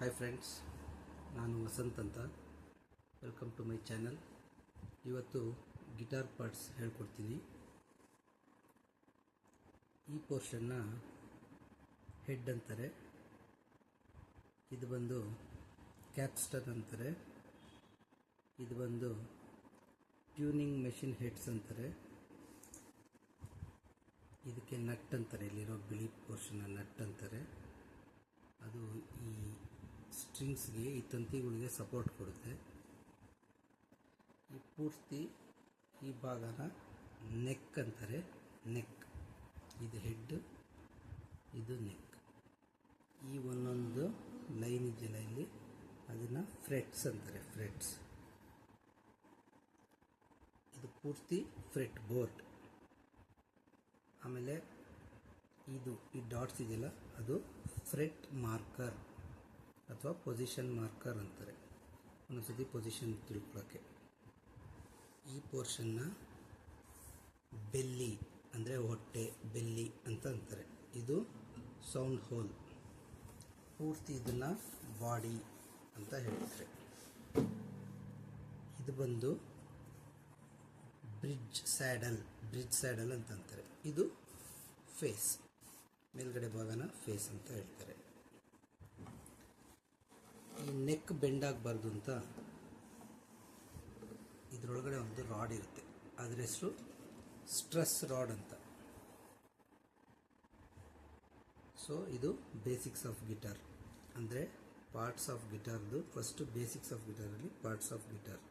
Hi friends ನಾನು ವಸಂತ್ ಅಂತ. Welcome to my channel ಇವತ್ತು ಗಿಟಾರ್ ಪಾರ್ಟ್ಸ್ ಹೇಳ್ಕೊಡ್ತೀನಿ. ಈ ಪೋರ್ಷನ್ನ ಹೆಡ್ ಅಂತಾರೆ. ಇದು ಬಂದು ಕ್ಯಾಪ್ಸ್ಟನ್ ಅಂತಾರೆ. ಇದು ಬಂದು ಟ್ಯೂನಿಂಗ್ ಮೆಷಿನ್ ಹೆಡ್ಸ್ ಅಂತಾರೆ. ಇದಕ್ಕೆ ನಟ್ ಅಂತಾರೆ, ಇಲ್ಲಿರೋ ಬಿಳಿ ಪೋರ್ಷನ್ನ ನಟ್ ಅಂತಾರೆ. ಸ್ಟ್ರಿಂಗ್ಸ್ಗೆ ಈ ತಂತಿಗಳಿಗೆ ಸಪೋರ್ಟ್ ಕೊಡುತ್ತೆ. ಈ ಪೂರ್ತಿ ಈ ಭಾಗನ ನೆಕ್ ಅಂತಾರೆ ನೆಕ್ ಇದು ಹೆಡ್ ಇದು ನೆಕ್ ಈ ಒಂದೊಂದು ಲೈನ್ ಇದೆಯಲ್ಲ ಇಲ್ಲಿ ಅದನ್ನು ಫ್ರೆಟ್ಸ್ ಅಂತಾರೆ ಫ್ರೆಟ್ಸ್ ಇದು ಪೂರ್ತಿ ಫ್ರೆಟ್ ಬೋರ್ಡ್ ಆಮೇಲೆ ಇದು ಈ ಡಾಟ್ಸ್ ಇದೆಯಲ್ಲ, ಅದು ಫ್ರೆಟ್ ಮಾರ್ಕರ್ ಅಥವಾ ಪೊಸಿಷನ್ ಮಾರ್ಕರ್ ಅಂತಾರೆ. ಒಂದೊಂದ್ಸತಿ ಪೊಸಿಷನ್ ತಿಳ್ಕೊಳ್ಳೋಕ್ಕೆ ಈ ಪೋರ್ಷನ್ನ ಬೆಲ್ಲಿ ಅಂದರೆ ಹೊಟ್ಟೆ, ಬೆಲ್ಲಿ ಅಂತ ಅಂತಾರೆ. ಇದು ಸೌಂಡ್ ಹೋಲ್ ಪೂರ್ತಿ ಇದನ್ನು ಬಾಡಿ ಅಂತ ಹೇಳ್ತಾರೆ. ಇದು ಬಂದು ಬ್ರಿಡ್ಜ್ ಸ್ಯಾಡಲ್ ಬ್ರಿಡ್ಜ್ ಸ್ಯಾಡಲ್ ಅಂತ ಅಂತಾರೆ. ಇದು ಫೇಸ್ ಮೇಲ್ಗಡೆ ಭಾಗನ ಫೇಸ್ ಅಂತ ಹೇಳ್ತಾರೆ. ನೆಕ್ ಬೆಂಡ್ ಆಗಬಾರ್ದು ಅಂತ ಇದರೊಳಗಡೆ ಒಂದು ರಾಡ್ ಇರುತ್ತೆ. ಅದರ ಹೆಸರು ಸ್ಟ್ರೆಸ್ ರಾಡ್ ಅಂತ. ಸೊ ಇದು ಬೇಸಿಕ್ಸ್ ಆಫ್ ಗಿಟಾರ್ ಅಂದರೆ ಪಾರ್ಟ್ಸ್ ಆಫ್ ಗಿಟಾರ್ದು ಫಸ್ಟ್ ಬೇಸಿಕ್ಸ್ ಆಫ್ ಗಿಟಾರಲ್ಲಿ ಪಾರ್ಟ್ಸ್ ಆಫ್ ಗಿಟಾರ್